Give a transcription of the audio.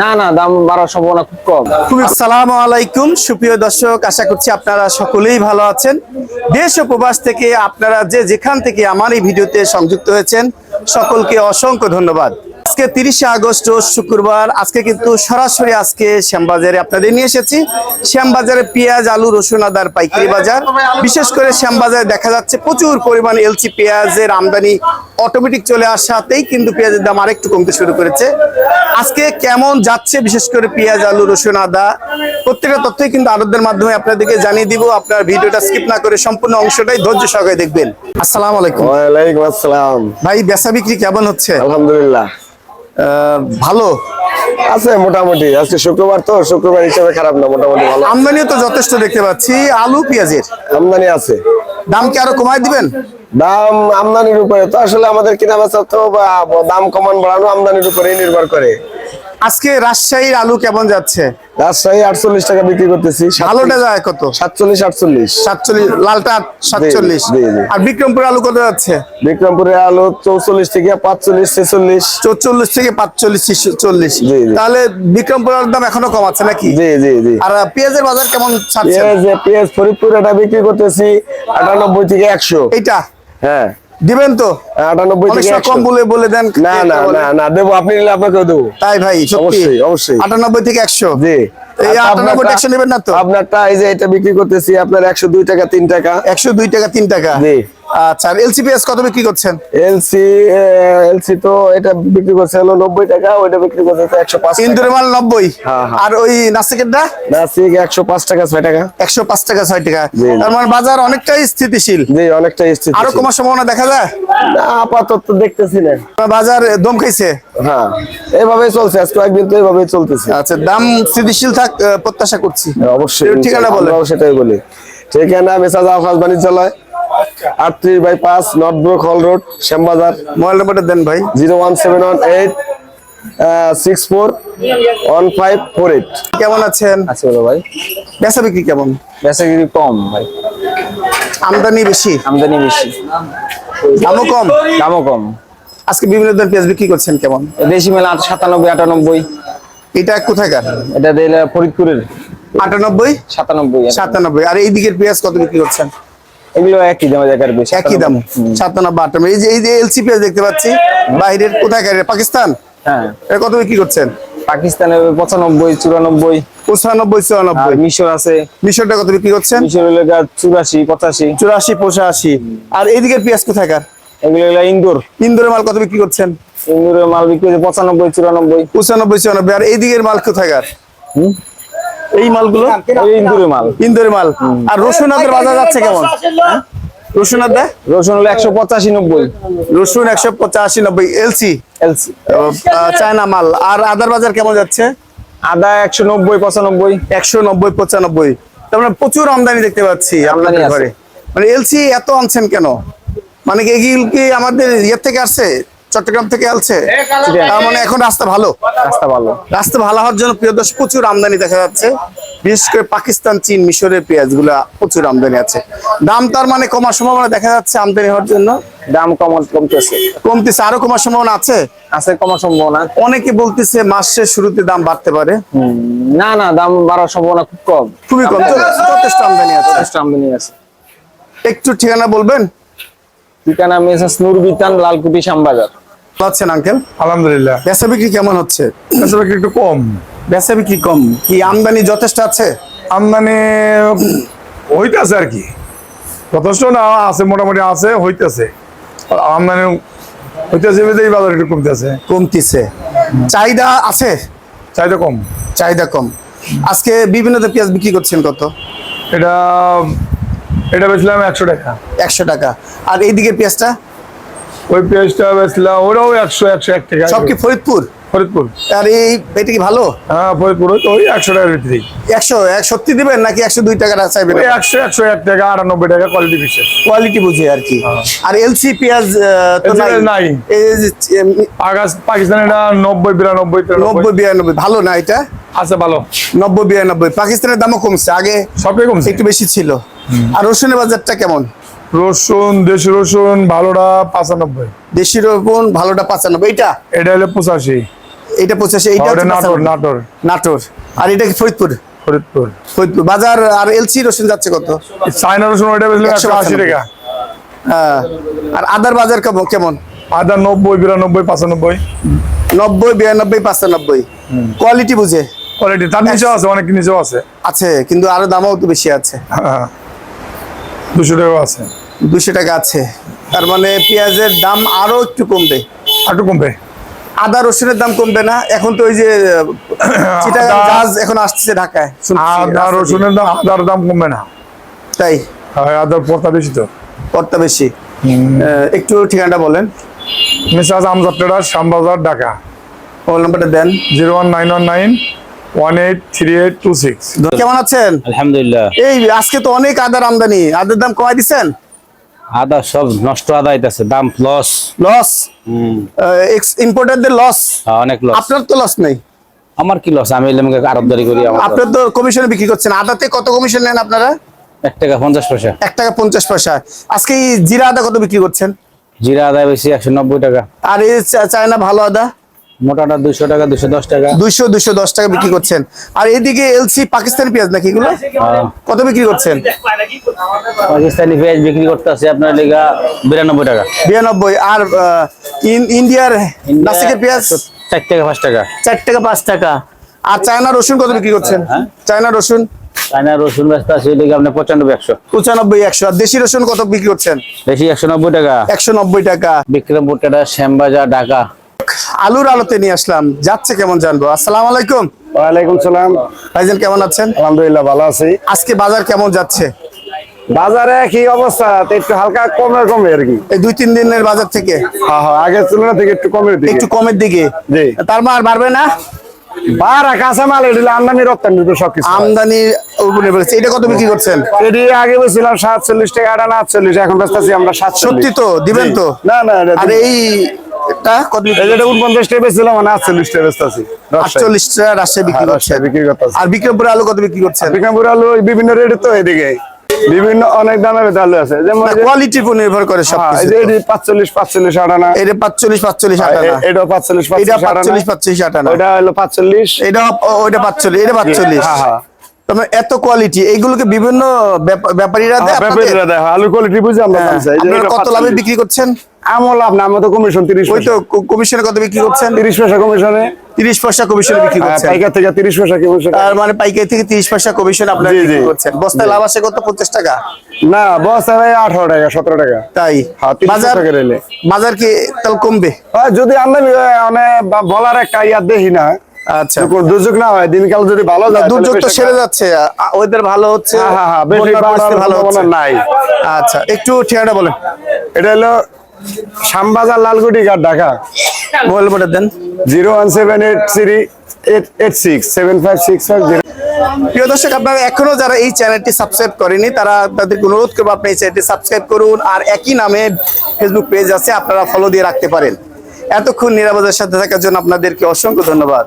না না, দাম বাড়ার সম্ভাবনা খুব কম। খুবই সালাম আলাইকুম। সুপ্রিয় দর্শক, আশা করছি আপনারা সকলেই ভালো আছেন। দেশ ও প্রবাস থেকে আপনারা যে যেখান থেকে আমার এই ভিডিওতে সংযুক্ত হয়েছেন, সকলকে অসংখ্য ধন্যবাদ। আজকে তিরিশে আগস্ট শুক্রবার। আজকে কিন্তু সরাসরি আজকে শ্যামবাজারে আপনাদের নিয়ে এসেছি। শ্যামবাজারে পেঁয়াজ আলু রসুন আদার পাইকারি বাজার। বিশেষ করে শ্যামবাজারে দেখা যাচ্ছে প্রচুর পরিমাণ এলসি পেঁয়াজের আমদানি অটোমেটিক চলে আসাতেই কিন্তু পেঁয়াজের দাম আরেকটু কমতে শুরু করেছে। আজকে কেমন যাচ্ছে বিশেষ করে পেঁয়াজ আলু রসুন আদা? প্রত্যেকটা তথ্যই কিন্তু আরবদের মাধ্যমে আপনাদেরকে জানিয়ে দিব। আপনার ভিডিওটা স্কিপ না করে সম্পূর্ণ অংশটাই ধৈর্য সহকারে দেখবেন। আসসালাম আলাইকুম। ওয়ালাইকুম আসসালাম। ভাই বেচা বিক্রি কেমন হচ্ছে? আলহামদুলিল্লাহ। ভালো আছে মোটামুটি। আজকে শুক্রবার তো শুক্রবার হিসাবে খারাপ না মোটামুটি ভালো। আমদানিও তো যথেষ্ট দেখতে পাচ্ছি। আলু পেঁয়াজের? আমদানি আছে। দাম কি আরও কমায় দিবেন? দাম আমদানির উপরে তো আসলে আমাদের কিনা বেচা তো দাম কমান বাড়ানো আমদানির উপরেই নির্ভর করে। আজকে রাজশাহীর আলু কেমন যাচ্ছে? রাজশাহী আটচল্লিশ টাকা বিক্রি করতেছি ভালোটা যায় কত? সাতচল্লিশ আটচল্লিশ। সাতচল্লিশ লালটা সাতচল্লিশ। আর বিক্রমপুর আলু কত যাচ্ছে? বিক্রমপুরের আলু চৌচল্লিশ থেকে পাঁচচল্লিশ ছেচল্লিশ। চৌচল্লিশ থেকে পাঁচচল্লিশ চল্লিশ। তাহলে বিক্রমপুর আলুর দাম এখনও কম আছে নাকি? জি জি জি। আর পেঁয়াজের বাজার কেমন পেঁয়াজ পেঁয়াজ ফরিদপুর এটা বিক্রি করতেছি আটানব্বই থেকে একশো। এইটা? হ্যাঁ। দিবেন তো? আটানব্বই অনেক থেকে সময় একশো। কম বলে বলে দেন না না না না দেবো আপনি নিলে আপনাকেও দেবো। তাই ভাই অবশ্যই, অবশ্যই। আটানব্বই থেকে একশো। জি। এই আর আটানব্বই আপনারটা- একশো নেবেন না তো? আপনারটা এই যে এটা বিক্রি করতেছি আপনার একশো দুই টাকা তিন টাকা। একশো দুই টাকা তিন টাকা। জি। আচ্ছা এলসি পেঁয়াজ কত বিক্রি করছেন? এলসি এলসি তো এটা বিক্রি করছে হলো নব্বই টাকা ওইটা বিক্রি করছে একশো পাঁচ ইন্দুরের মাল নব্বই? হ্যাঁ, হ্যাঁ। আর ওই নাসিকেরটা? নাসিক একশো পাঁচ টাকা ছয় টাকা। একশো পাঁচ টাকা ছয় টাকা। তার মানে বাজার অনেকটাই স্থিতিশীল। জি অনেকটা স্থিতি আরও কমার সম্ভাবনা দেখা যায়? না আপাতত দেখতেছি না। বাজার দম খাইছে? হ্যাঁ এইভাবেই চলছে। আজকে একদিন তো এইভাবেই চলতেছে। আচ্ছা দাম স্থিতিশীল থাক প্রত্যাশা করছি। অবশ্যই ঠিকানা আমরাও সেটাই বলি। ঠিকানা মেসাজ আফাজ বাণিজ্যালয়। আটত্রিশ বাই পাঁচ North Brook Hall Road Shyambazar. Mobile নাম্বারটা দেন ভাই। Zero one seven one eight six four one five four eight কেমন আছেন? আছে বলো ভাই। বেচা বিক্রি কেমন? বেচা বিক্রি কম ভাই। আমদানি বেশি? আমদানি বেশি। দামও কম? দামও কম। আজকে বিভিন্ন ধরনের পেঁয়াজ বিক্রি করছেন কেমন? দেশি মেলা আট- সাতানব্বই আটানব্বই। এটা কোথাকার? এটা দিলে ফরিদপুরের। আটানব্বই? সাতানব্বই সাতানব্বই। আর এই দিকের পেঁয়াজ কত বিক্রি করছেন? এগুলো একই দাম জায়গার বেশি। একই দাম সাতানব্বই আটানব্বই এই যে এই যে এলসি পেঁয়াজ দেখতে পাচ্ছি বাইরের কোথাকার এটা? পাকিস্তান? হ্যাঁ। এটা কত বিক্রি করছেন? পাকিস্তানে পঁচানব্বই চুরানব্বই। পঁচানব্বই চুরানব্বই। মিশর আছে। মিশরটা কত বিক্রি করছেন? মিশর চুরাশি পঁচাশি। চুরাশি পঁচাশি। আর এই দিকের পেঁয়াজ কোথাকার এগুলো ইন্দোর। ইন্দোরের মাল কত বিক্রি করছেন? ইন্দোরের মাল বিক্রি হচ্ছে পঁচানব্বই চুরানব্বই। পঁচানব্বই চুরানব্বই। আর এই দিকের মাল কোথাকার এই মালগুলো? ইন্দোরের মাল। ইন্দোরের মাল। আর রসুন আদের বাজার যাচ্ছে কেমন? রসুন আদা রসুন হলো একশো পঁচাশি নব্বই। রসুন একশো পঁচাশি নব্বই এলসি। এলসি। চায়না মাল। আর আদার বাজার কেমন যাচ্ছে? আদা একশো নব্বই পঁচানব্বই। একশো নব্বই পঁচানব্বই। তার মানে প্রচুর আমদানি দেখতে পাচ্ছি আমদানি ঘরে। মানে এলসি এত আনছেন কেন? মানে কি এগুলো কি আমাদের ইয়ে থেকে আসছে? চট্টগ্রাম থেকে আসছে তার মানে এখন রাস্তা ভালো? রাস্তা ভালো। রাস্তা ভালো হওয়ার জন্য প্রিয় দর্শক প্রচুর আমদানি দেখা যাচ্ছে। বিশেষ করে পাকিস্তান চীন মিশরের পেঁয়াজগুলা প্রচুর আমদানি আছে। দাম তার মানে কমার সম্ভাবনা দেখা যাচ্ছে আমদানি হওয়ার জন্য? দাম কম কমতেছে। কমতেছে। আরও কমার সম্ভাবনা আছে? আছে কমার সম্ভাবনা। অনেকে বলতেছে মাসের শুরুতে দাম বাড়তে পারে। না না দাম বাড়ার সম্ভাবনা খুব কম। খুবই কম। যথেষ্ট আমদানি আছে। যথেষ্ট আমদানি আছে। একটু ঠিকানা বলবেন? ঠিকানা মেসাস নুর বিতান লালকুটি শ্যামবাজার। আছেন আঙ্কেল আলহামদুলিল্লাহ। বেচা বিক্রি কেমন হচ্ছে? আসলে একটু কম। বেচা বিক্রি কম। কি আমদানি যথেষ্ট আছে? আমদানি হইতেছে আর কি। যথেষ্ট না আছে মোটামুটি আছে হইতেছে। আমদানি হইতেছে এই বাজার একটু কমতেছে। কমতিছে। চাহিদা আছে? চাহিদা কম। চাহিদা কম। আজকে বিভিন্ন পেঁয়াজ বিক্রি করছেন কত? এটা এটা বেচলাম একশো টাকা। একশো টাকা। আর এইদিকে পেঁয়াজটা? ওই পেঁয়াজটা বেচলাম ওরাও একশো একশো এক টাকা সব কি ফরিদপুর? ফরিদপুর। আর এই এটা কি ভালো? হ্যাঁ ফরিদপুর ওই একশো টাকার ভিতরেই একশো এক সত্যি দিবেন নাকি একশো দুই টাকা চাইবেন একশো একশো এক টাকা আটানব্বই টাকা কোয়ালিটি বিশেষ। কোয়ালিটি বুঝে আর কি। আর এলসি পেঁয়াজ তো নাই? পেঁয়াজ নাই। এই আগস্ট পাকিস্তান এটা নব্বই বিরানব্বই নব্বই বিরানব্বই ভালো না এটা? আছে ভালো। নব্বই বিরানব্বই। পাকিস্তানের দামও কমছে আগে সবই কমছে। একটু বেশি ছিল। আর রসুনের বাজারটা কেমন? রসুন দেশি রসুন ভালোটা পাঁচানব্বই। দেশি রসুন ভালোটা পাঁচানব্বই এটা এটা হলো পঁচাশি। এটা পঁচাশি হচ্ছে নাটোর নাটোর। নাটোর। আর এটা কি ফরিদপুর? ফরিদপুর। ফরিদপুর। বাজার আর এলসি রসুন যাচ্ছে কত? চাইনা রসুন ওইটা বেচলাম একশো আশি টাকা। হ্যাঁ। আর আদার বাজার কেমন? কেমন? আদা নব্বই বিরানব্বই পঁচানব্বই। নব্বই বিরানব্বই পাঁচানব্বই। কোয়ালিটি বুঝে? কোয়ালিটি তার নিচেও আছে অনেক নিচেও আছে। আছে কিন্তু আরও দামও তো বেশি আছে। হ্যাঁ। দুশো টাকা আছে। দুশো টাকা আছে। তার মানে পেঁয়াজের দাম আরও একটু কমবে। একটু কমবে? আদা রসুনের দাম কমবে না। এখন তো ওই যে জাহাজ এখন আসছে ঢাকায়। আদা রসুনের দাম আদার দাম কমবে না। তাই? আদার পড়তা বেশি তো। কর্তা বেশি। একটু ঠিকানাটা বলেন। মিসাজ আমজাদ ট্রেডার শ্যামবাজার ঢাকা। মোবাইল নাম্বারটা দেন। Zero one nine one nine one eight three eight six কেমন আছেন? আলহামদুলিল্লাহ। এই আজকে তো অনেক আদার আমদানি। আদার দাম কমাই দিচ্ছেন আদা সব নষ্ট আদা হইতাছে দাম লস লস ইম্পোর্টারদের লস অনেক লস আপনার তো লস নেই। আমার কি লস আমি এলাম আরবদারি করি আপনার তো কমিশনে বিক্রি করছেন। আদাতে কত কমিশন নেন আপনারা? এক টাকা পঞ্চাশ পয়সা। এক টাকা পঞ্চাশ পয়সা। আজকে এই জিরা আদা কত বিক্রি করছেন? জিরা আদা বেশি একশো নব্বই টাকা। আর এই চায়না ভালো আদা? মোটাটা দুশো টাকা দুশো দশ টাকা। দুইশো দুইশো দশ টাকা বিক্রি করছেন। আর এদিকে এলসি পাকিস্তানি পেঁয়াজ নাকি এগুলো? কত বিক্রি করছেন? পাকিস্তানি পেঁয়াজ বিক্রি করতে আছে আপনার লেগা বিরানব্বই টাকা। বিরানব্বই। আর ইন্ডিয়ার নাসিকের পেঁয়াজ? টাকা পাঁচ টাকা। চার টাকা পাঁচ টাকা। আর চায়না রসুন কত বিক্রি করছেন? হ্যাঁ? চায়না রসুন? চায়না রসুন ব্যস্ত আছে লেগে আপনার পঁচানব্বই একশো। পঁচানব্বই একশো। আর দেশি রসুন কত বিক্রি করছেন? একশো নব্বই টাকা। একশো নব্বই টাকা। বিক্রমপুর টাটা শ্যামবাজার ঢাকা। আলুর আলোতে নিয়ে আসলাম। যাচ্ছে কেমন জানব? আসসালামু আলাইকুম। ওয়ালাইকুম সালাম। ভাইজান কেমন আছেন? আলহামদুলিল্লাহ ভালো আছি। আজকে বাজার কেমন যাচ্ছে? বাজারে কি অবস্থা? একটু হালকা কমে কমে আর কি। এই দুই তিন দিনের বাজার থেকে? হ্যাঁ হ্যাঁ আগের তুলনা থেকে একটু কমের দিকে। একটু কমের দিকে? জি। তার মানে আর বাড়বে না? বারা কাঁচা মাল আমদানি রপ্তানি সবকিছু। আমদানির উপরে বলেছে এটা কত বিক্রি করছেন? এটি আগে বলছিলাম সাতচল্লিশ টাকা আটা না আটচল্লিশ এখন বেচতেছি আমরা সাতচল্লিশ। সত্যি তো? দিবেন তো? না না আর এই এটা কত বিক্রি এই টাকা বেচছিলাম মানে আটচল্লিশ টাকা বেচতেছি। আটচল্লিশ টাকা রাজশাহী বিক্রি হ্যাঁ, বিক্রি করতেছি। আর বিক্রমপুরে আলু কত বিক্রি করছেন? বিক্রমপুর আলু বিভিন্ন রেট তো এদিকে। বিভিন্ন অনেক দামের আলু আছে। যেমন কোয়ালিটির উপর নির্ভর করে হ্যাঁ, এই যে এটি পাঁচচল্লিশ পাঁচচল্লিশ আটানা এটা পাঁচচল্লিশ পাঁচচল্লিশ আটানা এটাও পাঁচচল্লিশ এটা পাঁচচল্লিশ পাঁচচল্লিশ আটানা পাঁচচল্লিশ আটানা ওইটা হলো পাঁচচল্লিশ। এটা ও- ওইটা পাঁচচল্লিশ এটা পাঁচচল্লিশ হ্যাঁ, হ্যাঁ। এত কোয়ালিটি এইগুলোকে বিভিন্ন ব্যাপা- ব্যাপারীরা দেয় ব্যাপারীরা দেয়, হ্যাঁ, আলু কোয়ালিটি বুঝে আমরা হ্যাঁ, দাম চাই। আপনারা কত লাভে বিক্রি করছেন? লাভ না আমরা কমিশন তিরিশ ওই তো কমিশনে কত বিক্রি করছেন? তিরিশ পয়সা কমিশনে পয়সা কমিশনে বিক্রি হ্যাঁ, করছেন। পাইকার থেকে তিরিশ পয়সা কমিশন মানে পাইকারি থেকে তিরিশ পয়সা কমিশন আপনারা জি, বিক্রি করছেন। বস্তায় লাভ আসে কত? টাকা। না বস্তা ভাই আঠারো টাকা সতেরো টাকা। তাই? হ্যাঁ, 30 বাজার বাজার কি তাহলে কমবে? যদি হয়, মানে বলার একটা ইয়া দেখি না। আচ্ছা। দুর্যোগ না হয় দিনকাল যদি ভালো দুর্যোগ তো সেরে যাচ্ছে ওয়েদার ভালো হচ্ছে হ্যাঁ, হ্যাঁ, হ্যাঁ, ভালো নাই। আচ্ছা একটু ঠিকানা বলেন। এটা হলো শ্যামবাজার লালগুটি ঘাট ঢাকা। মোবাইল নাম্বারটা দেন। Zero one seven eight three eight eight six seven five six five zero. প্রিয় দর্শক আপনারা এখনও যারা এই চ্যানেলটি সাবস্ক্রাইব করেনি তারা তাদেরকে অনুরোধ করব আপনি এই চ্যানেলটি সাবস্ক্রাইব করুন আর একই নামে ফেসবুক পেজ আছে আপনারা ফলো দিয়ে রাখতে পারেন। এতক্ষণ নিরাপদের সাথে থাকার জন্য আপনাদেরকে অসংখ্য ধন্যবাদ।